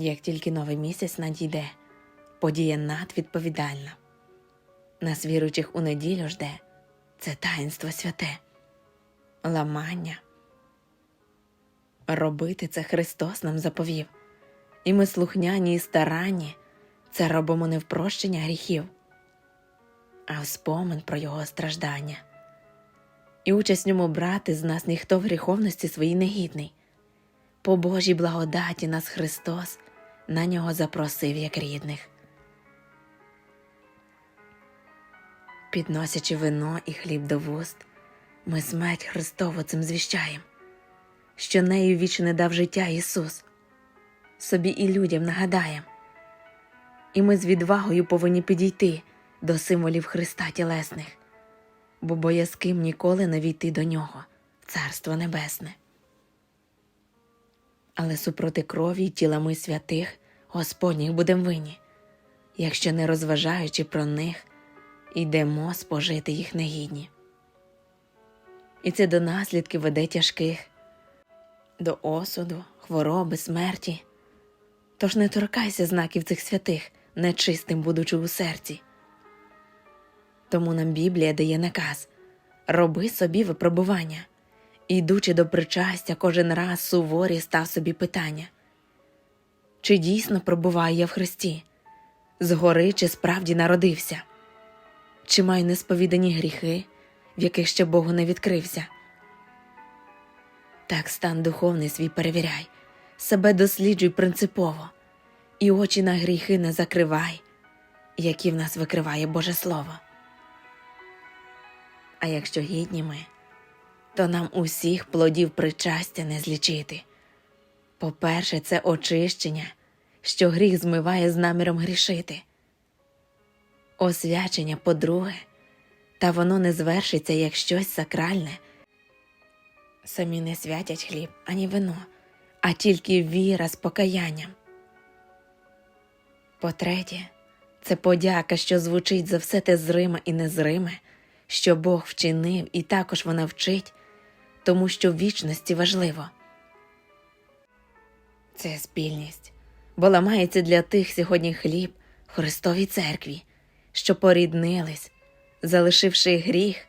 Як тільки новий місяць надійде, подія надвідповідальна. Нас віруючих у неділю жде це таїнство святе, ламання. Робити це Христос нам заповів, і ми слухняні і старанні це робимо не в прощення гріхів, а в спомин про Його страждання. І участь в ньому брати з нас ніхто в гріховності своїй негідний. По Божій благодаті нас Христос на нього запросив як рідних. Підносячи вино і хліб до вуст, ми смерть Христову цим звіщаєм, що нею вічне дав життя Ісус, собі і людям нагадаєм. І ми з відвагою повинні підійти до символів Христа тілесних, бо боязким ніколи не війти до нього, в Царство Небесне. Але супроти крові й тіла ми святих Господніх будем винні, якщо не розважаючи про них, йдемо спожити їх негідні. І це до наслідків веде тяжких, до осуду, хвороби, смерті. Тож не торкайся знаків цих святих, нечистим будучи у серці. Тому нам Біблія дає наказ роби собі випробування. Ідучи до причастя, кожен раз суворі став собі питання. Чи дійсно пробуваю я в Христі, згори чи справді народився, чи маю несповідані гріхи, в яких ще Богу не відкрився. Так стан духовний свій перевіряй, себе досліджуй принципово, і очі на гріхи не закривай, які в нас викриває Боже Слово. А якщо гідні ми, то нам усіх плодів причастя не злічити. По-перше, це очищення, що гріх змиває з наміром грішити. Освячення, по-друге, та воно не звершиться як щось сакральне. Самі не святять хліб ані вино, а тільки віра з покаянням. По-третє, це подяка, що звучить за все те зриме і незриме, що Бог вчинив, і також вона вчить, тому що в вічності важливо. Це спільність, бо ламається для тих сьогодні хліб Христовій церкві, що поріднились, залишивши гріх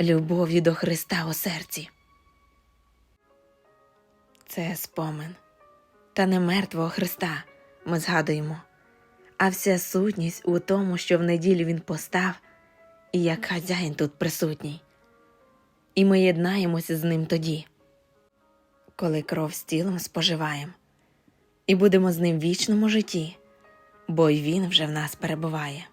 любов'ю до Христа у серці. Це спомин, та не мертвого Христа ми згадуємо, а вся сутність у тому, що в неділю Він постав, і як хазяїн тут присутній. І ми єднаємося з ним тоді, коли кров з тілом споживаємо, і будемо з ним в вічному житті, бо й він вже в нас перебуває.